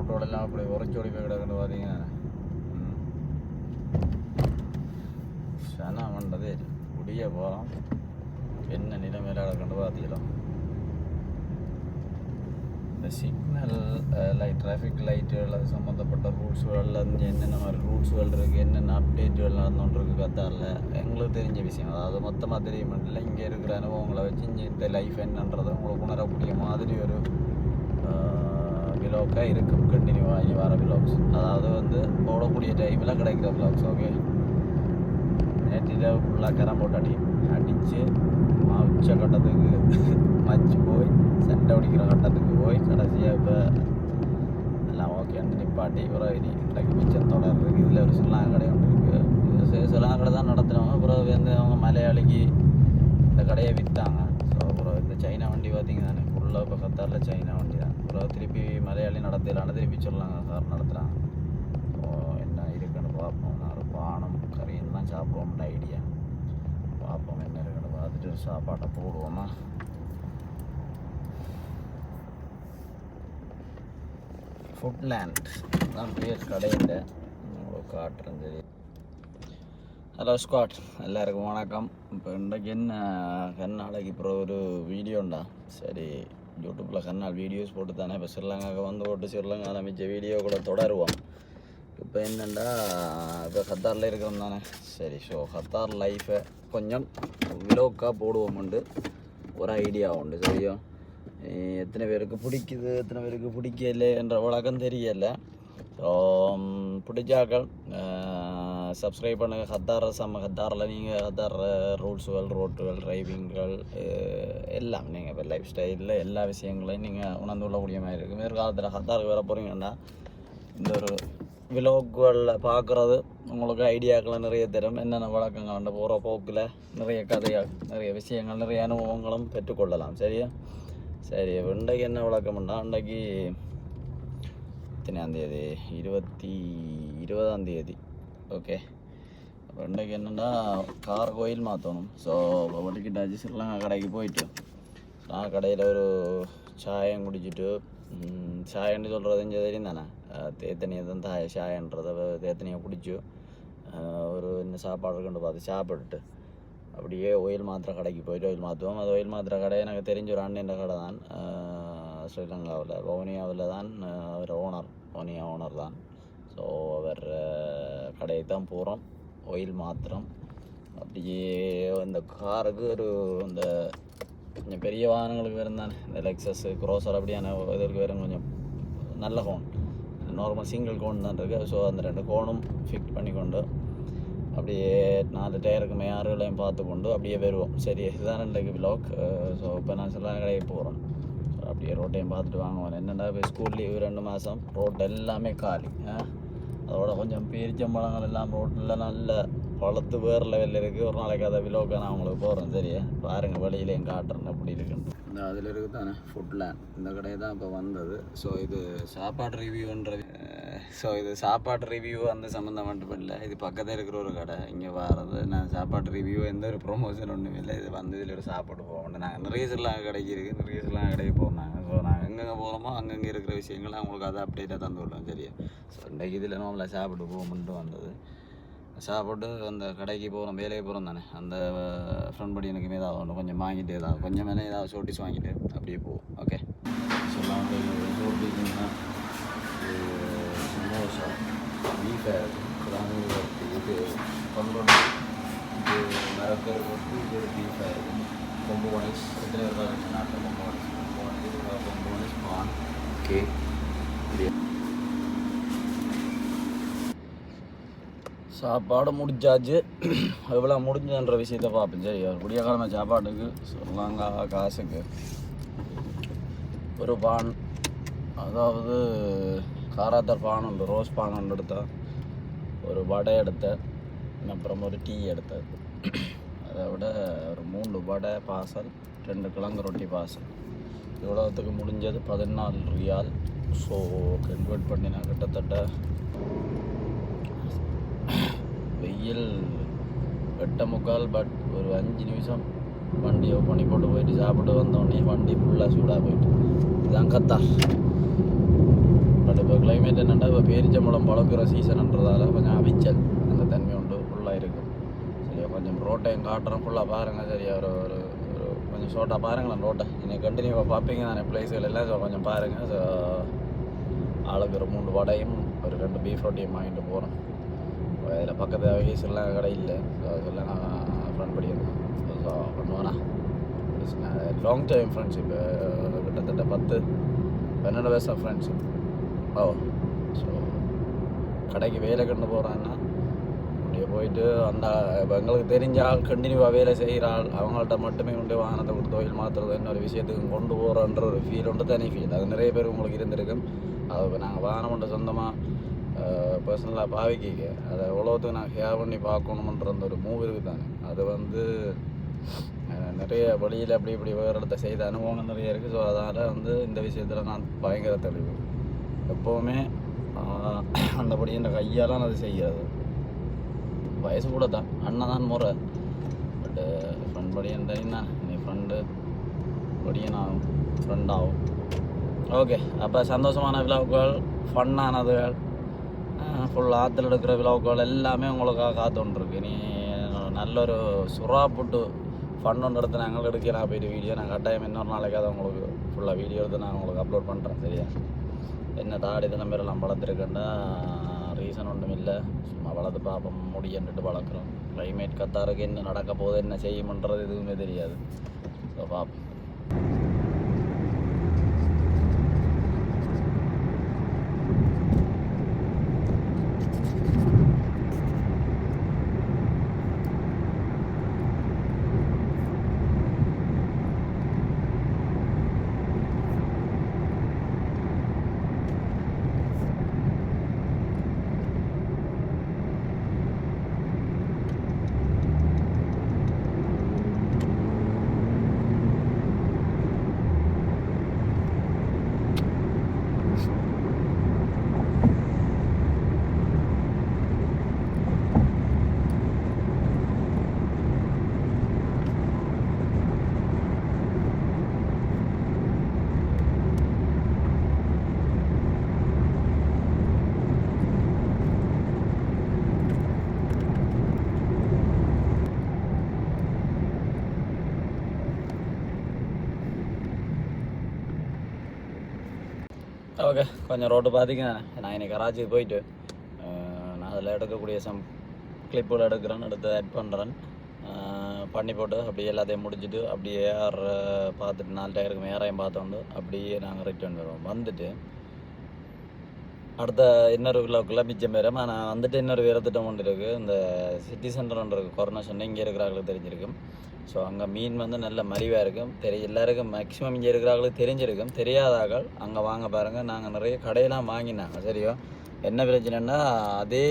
ரோட்டோடெல்லாம் அப்படி உரைச்சோடி போய் கிடக்குன்னு பார்த்தீங்கன்னா சனம் சனா பண்ணுறதே முடிய போகிறோம் என்ன நிலைமையில் கிடக்குன்னு பார்த்தீங்களா இந்த சிக்னல் லைட் டிராஃபிக் லைட்டுகள் அது சம்மந்தப்பட்ட ரூல்ஸுகள் அந்த என்னென்ன மாதிரி ரூல்ஸுகள் இருக்குது என்னென்ன அப்டேட்டுகள் நடந்துகிட்ருக்கு கத்தாரில்? எங்களுக்கு தெரிஞ்ச விஷயம். அதாவது மொத்தமாக தெரிய மாட்டில்ல இங்கே இருக்கிற அனுபவங்களை வச்சு இங்கே இந்த லைஃப் என்னன்றதை உங்களுக்கு உணரக்கூடிய மாதிரி ஒரு விலாக்காக இருக்கும் கண்டினியூவாக இனி வர விலாக்ஸ் அதாவது வந்து போடக்கூடிய டைமில் கிடைக்கிற விலாக்ஸ் ஓகே நேற்று ஃபுல்லாக கரம் போட்டு அடி அடித்து உச்ச கட்டத்துக்கு மச்சு போய் சண்டை அடிக்கிற கட்டத்துக்கு போய் கடைசியாக இப்போ எல்லாம் ஓகேன்னு நிப்பாட்டி அப்புறம் இனி கிடைக்கும் மிச்சம் தொடர் இதில் ஒரு சிலாங்க கடை ஒன்று இருக்குது இது சிலாங்க கடை தான் நடத்துகிறவங்க அப்புறம் வந்து அவங்க மலையாளிக்கு இந்த கடையை விற்றாங்க ஸோ அப்புறம் இந்த சைனா வண்டி பார்த்தீங்கன்னா ஃபுல்லாக இப்போ கத்தாரில் சைனா வண்டி அப்புறம் திருப்பி மலையாளி நடத்தலான்னு திருப்பி சொல்லலாங்க. சார் நடத்துகிறாங்க ஸோ என்ன இருக்குன்னு பார்ப்போம். நான் பானம் கறியும் தான் சாப்பிடுவோம்னு ஐடியா பார்ப்போம் என்ன இருக்குன்னு பார்த்துட்டு சாப்பாட்டை போடுவோமா? ஃபுட்லேண்ட் தான் பேர் கடையில் உங்களுக்கு காட்டுறேன் சரி ஹலோ ஸ்குவாட் எல்லாருக்கும் வணக்கம். இப்போ இன்றைக்கு என்ன கர்நாடகி இப்போ ஒரு வீடியோண்டா சரி யூடியூப்பில் கண்ணால் வீடியோஸ் போட்டு தானே இப்போ ஸ்ரீலங்காவுக்கு வந்து போட்டு ஸ்ரீலங்கா ஆரம்பித்த வீடியோ கூட தொடருவோம். இப்போ என்னென்னா இப்போ கத்தாரில் இருக்கிறோம் தானே. சரி ஸோ கத்தார் லைஃப்பை கொஞ்சம் விலோக்காக போடுவோம்ண்டு ஒரு ஐடியா உண்டு சரியா? எத்தனை பேருக்கு பிடிக்குது எத்தனை பேருக்கு பிடிக்கல என்ற வழக்கம் தெரியலை. ஸோ பிடிச்சாக்கள் சப்ஸ்கிரைப் பண்ணுங்கள் ஹத்தார் சம்ம ஹத்தாரில் நீங்கள் ஹத்தார் ரூல்ஸுகள் ரோட்டுகள் டிரைவிங்கள் எல்லாம். நீங்கள் இப்போ லைஃப் ஸ்டைலில் எல்லா விஷயங்களையும் நீங்கள் உணர்ந்து கொள்ளக்கூடிய மாதிரி இருக்குது மேற்காலத்தில் ஹத்தாருக்கு வர போகிறீங்கன்னா இந்த ஒரு விலோக்குகளில் பார்க்குறது உங்களுக்கு ஐடியாக்களை நிறைய தரும். என்னென்ன வழக்கங்கள் அந்த போகிற போக்கில் நிறைய கதைகள் நிறைய விஷயங்கள் நிறைய அனுபவங்களும் பெற்றுக்கொள்ளலாம். சரியா? சரி இன்றைக்கு என்ன விளக்கம்னா இன்றைக்கு எத்தனையாம் தேதி? இருபத்தி இருபதாம் தேதி. ஓகே அப்புறம் இன்றைக்கு என்னென்னா கார் கோயில் மாற்றணும் ஸோ வட்டிக்கிட்டாச்சு ஸ்ரீலங்கா கடைக்கு போயிட்டு நான் கடையில் ஒரு சாயம் குடிச்சிட்டு சாயன்னு சொல்கிறது இங்கே தெரியும் தானே? தேத்தனியை தான் தாய சாயன்றதை தேத்தனியை குடிச்சு ஒரு என்ன சாப்பாடு இருக்குன்னு பார்த்து சாப்பிட்டுட்டு அப்படியே ஒயில் மாத்திரை கடைக்கு போயிட்டு ஒயில் மாற்றுவோம் அது ஒயில் மாத்திரை கடை எனக்கு தெரிஞ்ச ஒரு அண்ணன் கடை தான். ஸ்ரீலங்காவில் வவுனியாவில் தான் அவர் ஓனர் வவுனியா ஓனர் தான். ஸோ அவர் கடையை தான் போகிறோம் ஒயில் மாத்திரம். அப்படியே இந்த காருக்கு ஒரு இந்த கொஞ்சம் பெரிய வாகனங்களுக்கு வரும் இந்த லெக்ஸஸ் க்ரோசர் அப்படியான இதற்கு வேறு கொஞ்சம் நல்ல கோன் நார்மல் சிங்கிள் கோன் தான் இருக்குது ஸோ அந்த ரெண்டு கோனும் ஃபிட் பண்ணி கொண்டு அப்படியே நாலு டயருக்கு மேயாறுகளையும் பார்த்து கொண்டு அப்படியே வருவோம். சரி இதுதான் இன்றைக்கு விலாக் ஸோ இப்போ நான் சில கடைக்கு போகிறோம் ஸோ அப்படியே ரோட்டையும் பார்த்துட்டு வாங்குவோம் என்னென்னா இப்போ ஸ்கூல் லீவு ரெண்டு மாதம் ரோட் எல்லாமே காலி. ஆ? அதோட கொஞ்சம் பேரிச்சம்பழங்கள் எல்லாம் ரோட்டில் நல்ல பழுத்து வேறு லெவலில் இருக்குது ஒரு நாளைக்கு அதை விலோக்க நான் உங்களுக்கு போகிறேன் சரியா பாருங்கள் வழியிலையும் காட்டுறேன் அப்படி இருக்குன்னு இந்த அதில் இருக்குது தானே ஃபுட்லேண்ட் இந்த கடை தான் இப்போ வந்தது ஸோ இது சாப்பாடு ரிவ்யூன்ற ஸோ இது சாப்பாடு ரிவ்யூ அந்த சம்மந்தம் மட்டும் இல்லை இது பக்கத்தில் இருக்கிற ஒரு கடை இங்கே வர்றது நான் சாப்பாடு ரிவ்யூ எந்த ஒரு ப்ரொமோஷன் ஒன்றும் இல்லை இது வந்து இதில் ஒரு சாப்பாடு போவோம் நாங்கள் நிறைய சிலாம் கடைக்கு இருக்குது நிறைய சிலாம் கடைக்கு போனாங்க நாங்கள் எங்கெங்கே போகிறோமோ அங்கங்கே இருக்கிற விஷயங்களை அவங்களுக்கு அதை அப்டேட்டாக தந்து விடுவோம் சரியா? ஸோ இன்றைக்கு இதில் நம்மளை சாப்பிட்டு போகும்ன்ட்டு வந்தது. சாப்பிட்டு அந்த கடைக்கு போகிறோம் வேலைக்கு போகிறோம் தானே. அந்த ஃப்ரெண்ட் படி எனக்கு ஏதாவது ஒன்று கொஞ்சம் வாங்கிட்டு ஏதாவது கொஞ்சம் மேலே ஏதாவது ஷோட்டிஸ் வாங்கிட்டு அப்படியே போவோம் ஓகே சொல்லலாம் ஷோட்டிஸ்னா சமோசா பீஃப் இது பண்பொழு இது மரக்கர் கொட்டு இது பீஃப் கொம்பு வாய்ஸ் எத்தனை பேர் நாட்டில் கொம்பு வாய்ஸ் on. Okay. சாப்பாடு முடிஞ்சாச்சு எவ்வளோ முடிஞ்சுன்ற விஷயத்த பார்ப்பேன் சரி ஒரு விடிய கிழமை சாப்பாட்டுக்கு சொல்லாங்க காசுக்கு. ஒரு பான் அதாவது காராத்தர் பான் உண்டு ரோஸ் பான் ஒன்று எடுத்தேன். ஒரு வடை எடுத்தேன். அப்புறம் ஒரு டீ எடுத்தேன். அதை விட ஒரு மூணு வடை பாசல் ரெண்டு கிழங்கு ரொட்டி பாசல். இவ்வளோத்துக்கு முடிஞ்சது? பதினாலு ரியால். ஸோ கன்வெர்ட் பண்ணினா கிட்டத்தட்ட வெயில் எட்ட முக்கால் பட் ஒரு அஞ்சு நிமிஷம் வண்டியை பண்ணி போட்டு போயிட்டு சாப்பிட்டு வந்தோடனே வண்டி ஃபுல்லாக சூடாக போயிட்டு. இதுதான் கத்தார். பட் இப்போ கிளைமேட் என்னென்னா இப்போ பேரிச்சம்பழம் பழக்கிற சீசன்ன்றதால கொஞ்சம் அவிச்சல். அந்த தன்மை உண்டு. ஃபுல்லாக இருக்கும். சரியா? கொஞ்சம் ரோட்டை காட்டுறோம் ஃபுல்லாக பாருங்கள் சரியா? ஒரு ஒரு ஒரு கொஞ்சம் ஷார்ட்டாக பாருங்களேன் ரோட்டை. நீங்கள் கண்டினியூவாக பார்ப்பீங்க தானே பிளேஸுகள் எல்லாம். ஸோ கொஞ்சம் பாருங்கள் ஸோ ஆளுக்கு ஒரு மூணு வடையும் ஒரு ரெண்டு பீஃப் ரொட்டியும் வாங்கிட்டு போகிறோம் இதில் பக்கத்து வயசுலாம் கடை இல்லை. ஸோ அதெல்லாம் நான் ஃப்ரெண்ட் படிக்கிறேன் ஸோ பண்ணுவானா லாங் டைம் ஃப்ரெண்ட்ஷிப் கிட்டத்தட்ட பத்து பன்னெண்டு வருஷம் ஃப்ரெண்ட்ஷிப் ஓ ஸோ கடைக்கு வேலை கண்டு போகிறான்னா போயிட்டு அந்த இப்போ எங்களுக்கு தெரிஞ்ச ஆள் கண்டினியூவாக வேலை செய்கிற ஆள் அவங்கள்ட்ட மட்டுமே கொண்டு வாகனத்தை கொடுத்து தொழில் மாற்றுறது ஒரு விஷயத்துக்கு கொண்டு போகிறோன்ற ஒரு ஃபீல் உண்டு தனி ஃபீல் அது நிறைய பேர் உங்களுக்கு இருந்திருக்கும். அது இப்போ நாங்கள் வாகனம் கொண்டு சொந்தமாக பர்சனலாக பாவிக்கிக்க அதை எவ்வளோத்துக்கு நான் ஹேவ் பண்ணி பார்க்கணுமன்ற அந்த ஒரு மூவ் இருக்குது தானே அது வந்து நிறைய வழியில் அப்படி இப்படி வேறு இடத்த செய்த அனுபவங்கள் நிறைய இருக்குது ஸோ அதனால் வந்து இந்த விஷயத்தில் நான் பயங்கர தெளிவு. எப்போவுமே அந்தபடி இந்த கையால் நான் அது செய்கிறது. வயசு கூட தான். அண்ணன் தான் முறை பட்டு ஃப்ரெண்ட் படியன் தெரியுமா நீ ஃப்ரெண்டு படியன் ஆகும் ஃப்ரெண்ட் ஆகும். ஓகே அப்போ சந்தோஷமான விழாவுகள் ஃபன்னானதுகள் ஃபுல் ஆற்றுல எடுக்கிற விழாவுகள் எல்லாமே உங்களுக்காக காத்துட்ருக்கு நீ நல்லொரு சுறா புட்டு ஃபன் ஒன்று எடுத்து நாங்கள் எடுக்க நான் போயிட்டு வீடியோ நான் கட்டாயம் இன்னொரு நாளைக்கு அதை உங்களுக்கு ஃபுல்லாக வீடியோ எடுத்து நான் உங்களுக்கு அப்லோட் பண்ணுறேன் சரியா? என்ன தாடி தினம் பேரெல்லாம் வளர்த்துருக்கேன்டா. ரீசன் ஒன்றும் இல்லை சும்மா வளர்த்து பார்ப்போம் முடியன்ட்டு வளர்க்குறோம். கிளைமேட் கத்தாருக்கு என்ன நடக்க போகுது என்ன செய்யுமன்றது எதுவுமே தெரியாது. ஸோ பார்ப்போம் ஓகே கொஞ்சம் ரோட்டு பார்த்திங்க நான் இன்றைக்கி கராச்சிக்கு போயிட்டு நான் அதில் எடுக்கக்கூடிய சம் கிளிப்புகள் எடுக்கிறேன் எடுத்து ஆட் பண்ணுறேன் பண்ணி போட்டு அப்படியே எல்லாத்தையும் முடிச்சுட்டு அப்படியே ஏஆர் பார்த்துட்டு நாலு டயருக்கு மேரையும் பார்த்தோண்டு அப்படியே நாங்கள் ரிட்டர்ன் வருவோம். வந்துட்டு அடுத்த இன்னொரு கிலோக்குள்ளே மிச்சம் பேரும். நான் வந்துட்டு இன்னொரு வேறு திட்டம் ஒன்று இருக்குது இந்த சிட்டி சென்டர் ஒன்று இருக்குது கொரோனா சொன்ன இங்கே இருக்கிறாங்களுக்கு தெரிஞ்சிருக்கும். ஸோ அங்கே மீன் வந்து நல்ல மலிவாக இருக்கும். தெரிய எல்லாருக்கும் மேக்ஸிமம் இங்கே இருக்கிறாங்களுக்கு தெரிஞ்சிருக்கும். தெரியாதாக்கள் அங்கே வாங்க பாருங்கள் நாங்கள் நிறைய கடையெல்லாம் வாங்கினாங்க சரியோ? என்ன பிரச்சனைன்னா அதே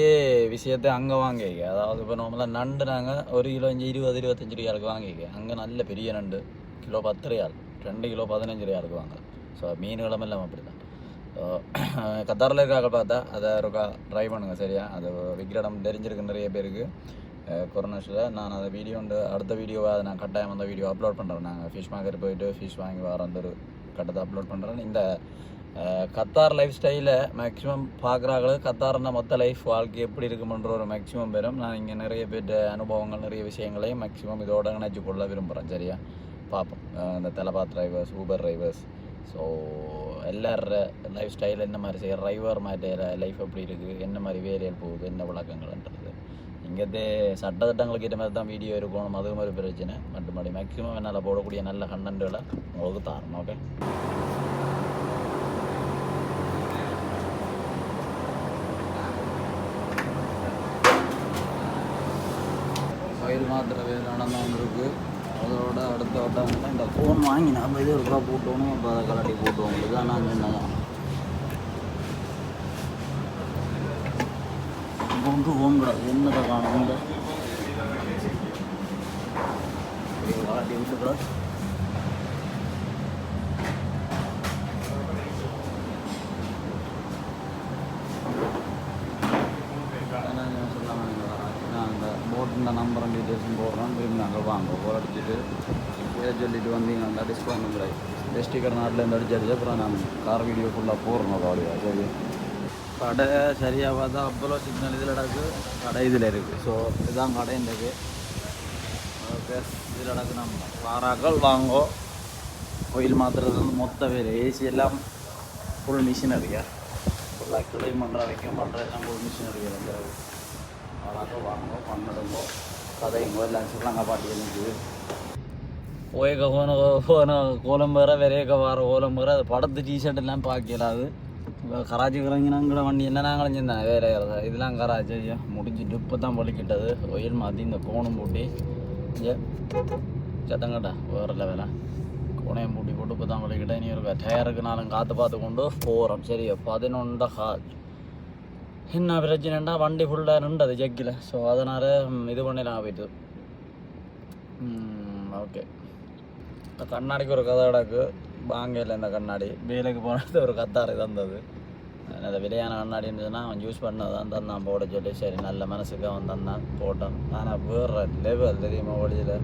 விஷயத்தை அங்கே வாங்கிக்க. அதாவது இப்போ நார்மலாக நண்டு நாங்கள் ஒரு கிலோ இஞ்சி இருபது இருபத்தஞ்சு ரூபாய்க்கு வாங்கிக்க. அங்கே நல்ல பெரிய நண்டு. கிலோ பத்து ரூபாய். ரெண்டு கிலோ பதினஞ்சு ரூபாய்க்கு வாங்க. ஸோ மீன்களும் இல்லாமல் அப்படி தான் கத்தாரில் இருக்காங்க பார்த்தா அதை ஒருக்கா ட்ரை பண்ணுங்க சரியா? அது விக்ரடம் தெரிஞ்சிருக்கு நிறைய பேருக்கு. கொரோனாஸில் நான் அந்த வீடியோண்டு அடுத்த வீடியோவை அதை நான் கட்டாயம் அந்த வீடியோ அப்லோட் பண்ணுறேன் நாங்கள் ஃபிஷ் மார்க்கெட் போயிட்டு ஃபிஷ் வாங்கி வர அந்த ஒரு கட்டத்தை அப்லோட் பண்ணுறேன் இந்த கத்தார் லைஃப் ஸ்டைலை மேக்ஸிமம் பார்க்குறாங்களுக்கு கத்தார்னா மொத்த லைஃப் வாழ்க்கை எப்படி இருக்குமன்ற ஒரு மேக்ஸிமம் பேரும் நான் இங்கே நிறைய பேர்ட்ட அனுபவங்கள் நிறைய விஷயங்களையும் மேக்ஸிமம் இதோட இணைச்சு கொள்ள விரும்புகிறேன் சரியா? பார்ப்போம். இந்த Talabat drivers Uber drivers so எல்லார லைஃப் ஸ்டைல் என்ன மாதிரி செய்கிற டிரைவர் மாதிரி லைஃப் எப்படி இருக்குது என்ன மாதிரி வேலையில் போகுது என்ன விளக்கங்கள்ன்றது இங்கே சட்டத்திட்டங்களுக்கு ஏற்ற மாதிரி தான் வீடியோ இருக்கணும் அதுவும் ஒரு பிரச்சனை. மற்றபடி மேக்ஸிமம் என்னால் போடக்கூடிய நல்ல கண்டென்ட்டுகளை உங்களுக்கு தரணும் ஓகே ஃபைல் மாத்திர வேலை நடந்தவங்களுக்கு அதோட அடுத்த வட்டம் இந்த ஃபோன் வாங்கி நம்ம இது ரூபா போட்டோணும் அப்போ அதை கலட்டி போட்டோம் இதுதான் நான் சொன்னதான் கொண்டு ஹோம் கூட என்னதை காணும் கலட்டி விட்டுக்கூட நான் இந்த நம்பரும் டீட்டெயில்ஸும் போடுறோம் திரும்பி நாங்கள் வாங்க போர் அடிச்சுட்டு பேர் சொல்லிட்டு வந்தீங்கன்னா டிஸ்கவுண்ட் கிடையாது ஸ்டிக்கர் நாட்டிலேருந்து அடிச்சு அடிச்சு அப்புறம் நான் கார் வீடியோ ஃபுல்லாக போடுறோம் காலையா சரி கடை சரியாக பார்த்தா அப்போலோ சிக்னல் இதில் நடக்கு கடை இதில் இருக்குது ஸோ இதுதான் கடை இன்றைக்கு ஓகே இதில் நடக்கு நம்ம பாராக்கள் வாங்கோ கோயில் மாத்திரது வந்து மொத்த பேர் ஏசி எல்லாம் ஃபுல் மிஷினரியா ஃபுல்லாக கிளீன் பண்ணுற வைக்க பண்ணுற எல்லாம் ஃபுல் மிஷினரியா அடிக்கிற வாங்கோ பண்ணிடுங்கோ கதைங்கோ எல்லாம் சொல்லுங்க பாட்டி எனக்கு போயக்க போன போன கோலம் வேற விரையக்க வர கோலம் வேற அது படத்து டிஷர்ட் எல்லாம் பார்க்கலாது இப்போ கராச்சி கிளங்கினாங்கிற வண்டி என்ன நாங்களும் செஞ்சேன் வேற இதெல்லாம் கராச்சி ஐயா முடிஞ்சிட்டு இப்போ தான் பழிக்கிட்டது ஒயில் மாற்றி இந்த கோணம் பூட்டி சத்தங்கட்டா வேற லெவலா கோணையும் பூட்டி போட்டு இப்போ தான் பழிக்கிட்டேன் இனி ஒரு டயருக்கு நாளும் காற்று பார்த்து கொண்டு போகிறோம் சரி பதினொன்றரை ஹால் என்ன பிரச்சனைண்டா வண்டி ஃபுல்லாக நின்றது ஜக்கில் ஸோ அதனால் இது பண்ணலாம் போயிட்டு ஓகே இந்த கண்ணாடிக்கு ஒரு கதை கிடக்கு. வாங்கல இந்த கண்ணாடி. வேலைக்கு போனது ஒரு கத்தாறு தந்தது. அந்த விலையான கண்ணாடி சொன்னால் அவன் யூஸ் பண்ணது தான் தந்தான் போட சொல்லி. சரி நல்ல மனசுக்கு அவன் தந்தான் போட்டான். ஆனால் வேற லெவல் தெரியுமா வழியில்?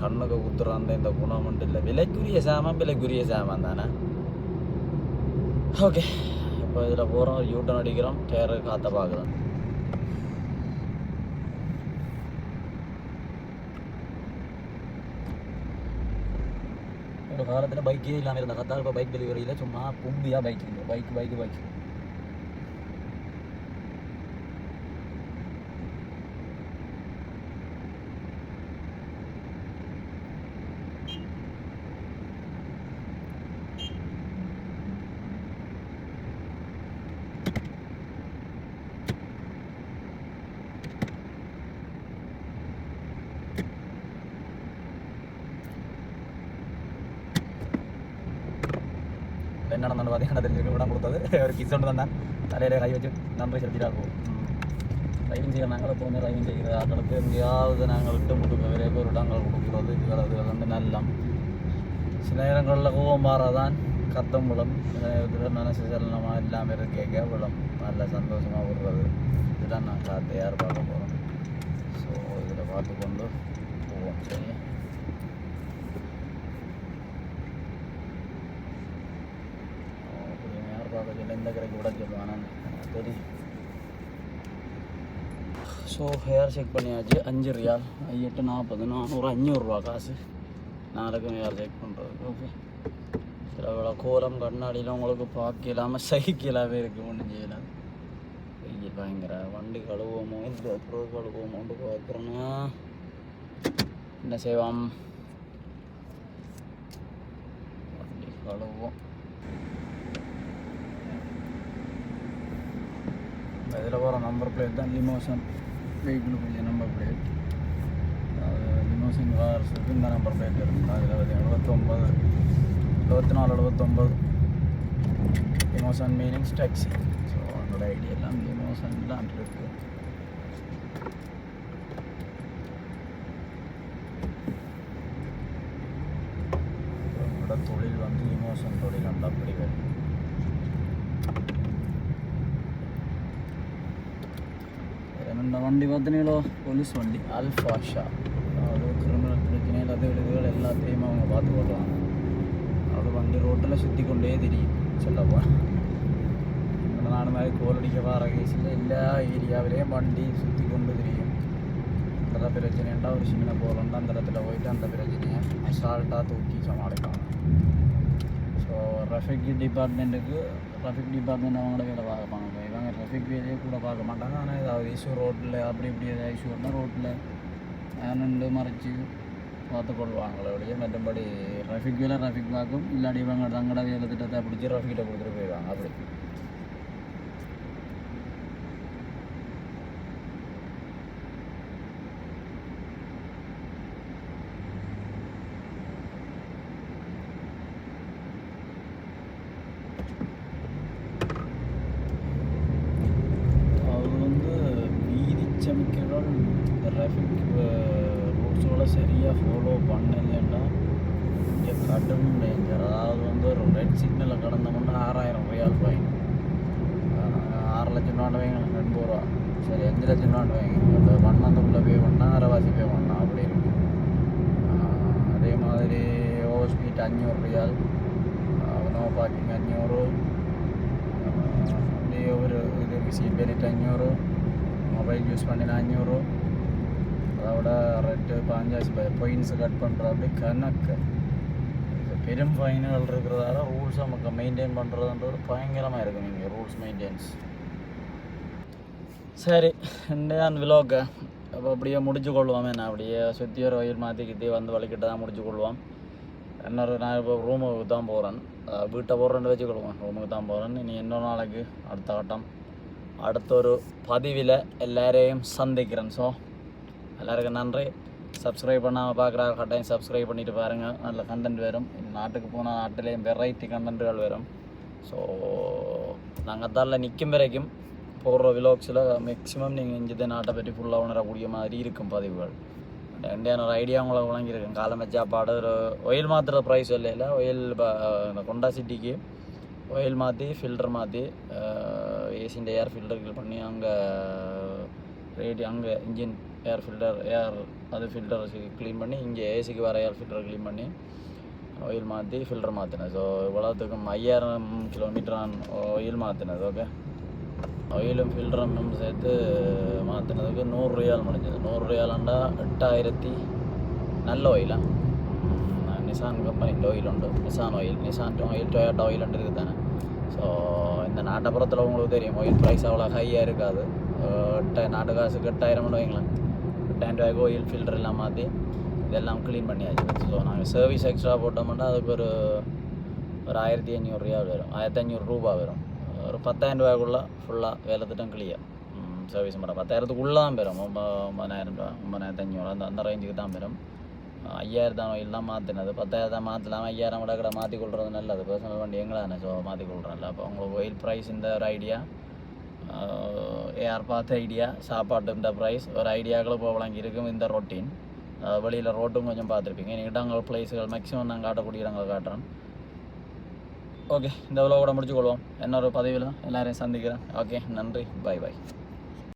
கண்ணுக்கு குத்துற அந்த இந்த குணம் மட்டும் இல்லை. விலைக்குரிய சாமான் விலைக்குரிய சாமான் தானே? ஓகே இப்போ இதில் போகிறோம். யூட்டன் அடிக்கிறோம். டயரு காற்ற பார்க்குறோம். ஒரு காலத்தில் பைக்கே இல்லாமல் இருந்த கத்தார் இப்போ பைக் டெலிவரியில் சும்மா கும்பியாக பைக் பைக் பைக் பைக் என்ன நடந்தாலும் பார்த்தீங்கன்னா தெரிஞ்சிருக்க விட கொடுத்தது ஒரு கிஸ் ஒன்று தான் தலையில கை வச்சு நன்றி செலுத்திட்டாகும் ட்ரைவிங் செய்ய நாங்கள் எப்போவுமே ட்ரைவிங் செய்கிற ஆட்களுக்கு எங்கேயாவது நாங்கள் விட்டு முட்டுக்க விரைய பேர் விடாங்கள் கொடுக்குறது இதுகள் அதுகள் வந்து நல்லம் சில நேரங்களில் கோபம் மாறாதான் கத்தம் விழும் சில நேரத்தில் மனசு செல்லமாக இல்லாமல் இருக்க விழும் நல்ல சந்தோஷமாக விடுறது இதெல்லாம் நான் காத்து யார் பார்க்க போகிறோம் ஸோ இதில் பார்த்து கொண்டு போவோம் சரியா அப்படி கடைக்கு விட ஸோ ஹேர் செக் பண்ணியாச்சு. அஞ்சு ரியால் எட்டு நாற்பது நானூறு அஞ்சூறுரூவா காசு. நாளைக்கும் ஹேர் செக் பண்ணுறதுக்கு ஓகே சில வேளை கோலம் கண்ணாடியில் உங்களுக்கு பார்க்கலாமல் சைக்கிளாகவே இருக்குது ஒன்றும் செய்யலாம் வெயில் பயங்கர. வண்டி கழுவோமோ இல்லை அப்புறம் கழுவோமோன்னு பார்க்குறேன்னா என்ன செய்வோம்? வண்டி கழுவோம் அதில் போகிற நம்பர் பிளேட் தான் லிமோசன் வெஹிக்கிளுக்குரிய நம்பர் பிளேட் அது லிமோசன் இந்த நம்பர் பிளேட் இருக்குது அதில் வந்து எழுபத்தொம்பது எழுபத்தி நாலு எழுபத்தொம்பது லிமோசன் மீனிங்ஸ் டாக்ஸி ஸோ அதோட ஐடியா எல்லாம் லிமோசன் தான் இருக்குது என்னோட தொழில் வந்து லிமோசன் தொழில் அந்த அப்படி வரும் இந்த வண்டி பார்த்தீங்களோ போலீஸ் வண்டி அல்ஃபாஷா அதாவது கிரிமினல் பிரச்சனைகள் அது இதுகள் எல்லாத்தையும் அவங்க பார்த்து கொள்வாங்க அதாவது வண்டி ரோட்டில் சுற்றி கொண்டே தெரியும் சொல்லப்போ நாலு மாதிரி கோல் அடிக்க வர கேஸில் எல்லா ஏரியாவிலையும் வண்டி சுற்றி கொண்டு தெரியும் அந்த பிரச்சனைண்டா ஒரு சின்ன போகலண்டா அந்த இடத்துல போயிட்டு அந்த பிரச்சனையை அசால்ட்டாக தூக்கி சமாளிப்பாங்க ஸோ ரஃபிக் டிபார்ட்மெண்ட்டுக்கு ரஃபிக் டிபார்ட்மெண்ட் அவங்களோட வேலை பார்ப்பாங்க இப்போ இவங்க ரஃபிக் வேலையே கூட பார்க்க மாட்டாங்க ஆனால் ஏதாவது இஷ்யூ ரோட்டில் அப்படி இப்படி ஏதாவது இஷ்யூ இருந்தால் ரோட்டில் நின்று மறைச்சி பார்த்து கொள்வாங்களே ஒழிய மற்றபடி ரஃபிக் வேலை ரஃபிக் பார்க்கும் இல்லாட்டி இவங்க தங்கட வேலை திட்டத்தை பிடிச்சி ரஃபிக்கிட்ட கொடுத்துட்டு போயிடுவாங்க அப்படி அது வந்து வீதி சமிக்கைகள் டிராஃபிக் ரூல்ஸோட சரியாக ஃபாலோ பண்ணலைன்னா இங்கே கடும் டேஞ்சர் அதாவது வந்து ஒரு ரெட் சிக்னலை கடந்தோம்னா ஆறாயிரம் ரியால் ஃபைன் ஆறு லட்சம் ரூபாண்டு வைங்க எண்பது ரூபா சரி அஞ்சு லட்சம் ரூபாண்டு வைங்க அந்த வண்ணத்துக்குள்ளே பே பண்ணால் அரைவாசி பே பண்ணலாம் அப்படி இருக்கு ஆஹ் அதே மாதிரி ஓவர் ஸ்பீட் அஞ்சூறு ரியால் நோ பார்க்கிங் அஞ்சூறு அப்படியே ஒரு இது சீட் பெல்ட் அஞ்சூறு மொபைல் யூஸ் பண்ணினா அஞ்சூறு அதோட ரெட்டு பாஞ்சாசி பாயிண்ட்ஸ் கட் பண்ணுறது அப்படி கணக்கு. பெரும் ஃபைன்கள் இருக்கிறதால ரூல்ஸ் நமக்கு மெயின்டைன் பண்ணுறதுன்றது பயங்கரமாக இருக்கும் நீங்கள் ரூல்ஸ் மெயின்டைன்ஸ் சரி இந்த விலோக்க அப்போ அப்படியே முடிச்சு கொள்வோம் என்ன அப்படியே சுற்றி ஒரு வயிறு மாற்றி கித்தி வந்து வலிக்கிட்டு தான் முடிச்சு கொள்வோம் இன்னொரு நான் இப்போ ரூமுக்கு தான் போகிறேன் வீட்டை போடுறேன்னு வச்சுக்கொள்வோம். ரூமுக்கு தான் போகிறேன் இனி இன்னொரு நாளைக்கு அடுத்த கட்டம் அடுத்த ஒரு பதிவில் எல்லாரையும் சந்திக்கிறேன். ஸோ எல்லாருக்கும் நன்றி. சப்ஸ்கிரைப் பண்ணாமல் பார்க்குற கட்டாயம் சப்ஸ்கிரைப் பண்ணிட்டு பாருங்கள் நல்ல கண்டென்ட் வரும். நாட்டுக்கு போனால் நாட்டிலேயும் வெரைட்டி கண்டென்ட்டுகள் வரும். ஸோ நாங்கள் அதில் நிற்கும் வரைக்கும் போடுற விலாக்ஸில் மேக்ஸிமம் நீங்கள் இங்கே நாட்டை பற்றி ஃபுல்லாக உணரக்கூடிய மாதிரி இருக்கும் பதிவுகள். ரெண்டான ஒரு ஐடியா உங்களுக்கு வழங்கியிருக்கேன். காலம் பாட ஒரு ஒயில் மாற்றுற ப்ரைஸ் இல்லையில ஒயில் இந்த கொண்டா சிட்டிக்கு ஒயில் மாற்றி ஃபில்டர் மாற்றி ஏசிൻ്റെ ஏர் ஃபில்டர் பண்ணி அங்கே ரேடி அங்கே இன்ஜின் ஏர் ஃபில்டர் ஏர் அது ஃபில்டர் க்ளீன் பண்ணி இங்கே ஏசிக்கு வர ஏர் ஃபில்டர் க்ளீன் பண்ணி ஆயில் மாற்றி ஃபில்டர் மாற்றினேன் ஸோ இவ்வளோத்துக்கும் ஐயாயிரம் கிலோமீட்டரான் ஆயில் மாற்றினது ஓகே ஆயிலும் ஃபில்டரும் சேர்த்து மாற்றினதுக்கு நூறு ரியால் முடிஞ்சது. நூறு ரியாலண்டா எட்டாயிரத்தி நல்ல ஆயிலா நிசான் கம்பெனிൻ്റെ ஆயிலுண்டு Nissan oil Nissan oil Toyota oil இருக்குது தானே. ஸோ இந்த நாட்டப்புறத்தில் உங்களுக்கு தெரியும் ஆயில் ப்ரைஸ் அவ்வளோ ஹையாக இருக்காது. எட்ட நாட்டு காசுக்கு எட்டாயிரம்னு வைங்களேன். எட்டாயிரம் ரூபாய்க்கு ஆயில் ஃபில்டர் எல்லாம் மாற்றி இதெல்லாம் க்ளீன் பண்ணியாச்சு. ஸோ நாங்கள் சர்வீஸ் எக்ஸ்ட்ரா போட்டோம்னா அதுக்கு ஒரு ஒரு ஆயிரத்தி அஞ்சூறு வரும். ஆயிரத்தி அஞ்சூறு ரூபா வரும். ஒரு பத்தாயிரம் ரூபாய்க்குள்ள ஃபுல்லாக வேலை திட்டம் கிளியர் சர்வீஸ் மட்டும் பத்தாயிரத்துக்குள்ளே தான் பெறும். ஒம்ப ஒம்பதாயிரம் ரூபா ஒம்பதாயிரத்தி அஞ்சூறு அந்த அந்த ரேஞ்சுக்கு தான் பெறும். ஐயாயிரத்தான் ஆயில் தான் மாற்றினது பத்தாயிரத்தான் மாற்றலாமல் ஐயாயிரம் கூட கடை மாற்றி கொள்வது நல்லது. பர்சனல் வண்டி எங்களானே ஸோ மாற்றி கொள்கிறேன்ல அப்போ உங்களுக்கு ஒயில் ப்ரைஸ் இந்த ஒரு ஐடியா ஏர்பாத் ஐடியா சாப்பாட்டு இந்த ப்ரைஸ் ஒரு ஐடியாக்களை இப்போ வழங்கி இருக்கும் இந்த ரொட்டீன் வெளியில் ரோட்டும் கொஞ்சம் பார்த்துருப்பீங்க இன்றைக்கி இடங்கள் பிளேஸுகள் மேக்ஸிமம் நான் காட்டக்கூடிய இடங்களை காட்டுறேன் ஓகே இந்த விழாவோட முடிச்சுக்கொள்வோம் இன்னொரு பதவியில் எல்லாரையும் சந்திக்கிறேன் ஓகே நன்றி பாய் பாய்